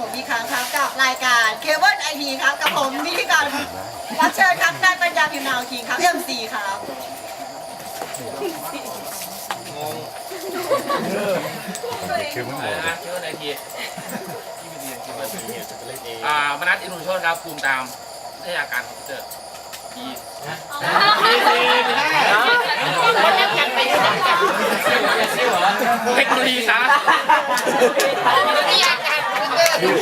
ผมอีกครั้งครับกับรายการเคเบิลไอทีครับกับผมพิธีกรรับเชิญครับนายปัญญาพิมพ์นาวคิงครับเอ็มซีครับคือมันหมดนะเชื่อในทีอ่ามนัสอินุชนครับภูมิตามวิทยาการคอมพิวเตอร์ทีเทคโนโลยีสารสนเทศ ซิ่ว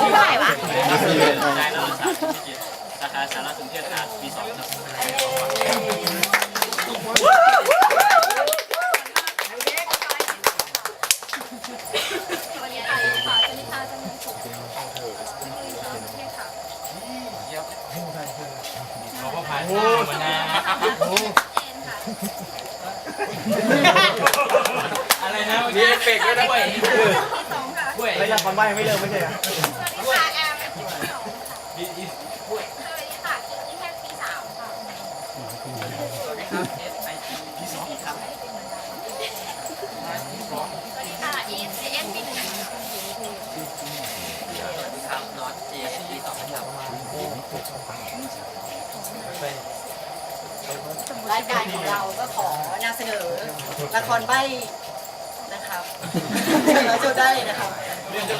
เท่าไหร่วะสาขาสารสนเทศศาสตร์ปีสองครับสวัสดีค่ะค่ะชนิชาจำนวนสุขเทคโนโลยีสารสนเทศค่ะเขาก็ผ่านมานาเอ็นค่ะอะไร นะมีเอฟเฟกต์ด้วยนะเว้ยที่สองค่ะด้วยไม่ละครใบ้ไม่เลิกไม่ใช่เหรอสวัสดีค่ะแอมที่สองค่ะสวัสดีค่ะกินที่แค่ปีสามค่ะสวัสดีครับเอสไอทีพีสองครับสวัสดีค่ะเอสเอสปีหนึ่งค่ะสวัสดีครับน็อตเอสปีสองครับรายการของเราก็ขอนำเสนอละครใบ้ นะครับเราจะได้เลยนะครับไม่เกี่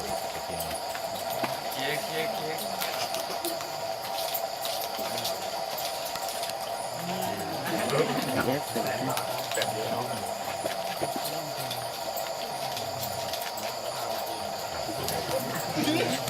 ยวกับเ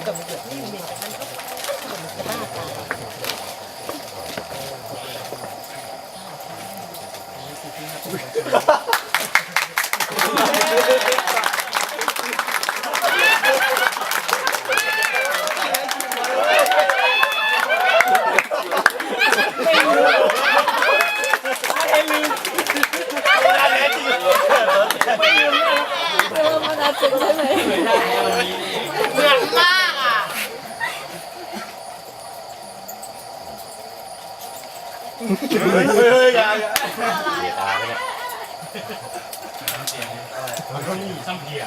กม เค้กเค้กเค้ก เหมือนมาก ก เฮ้ยเฮ้ยอย่าอย่าเสียตาไปเพีย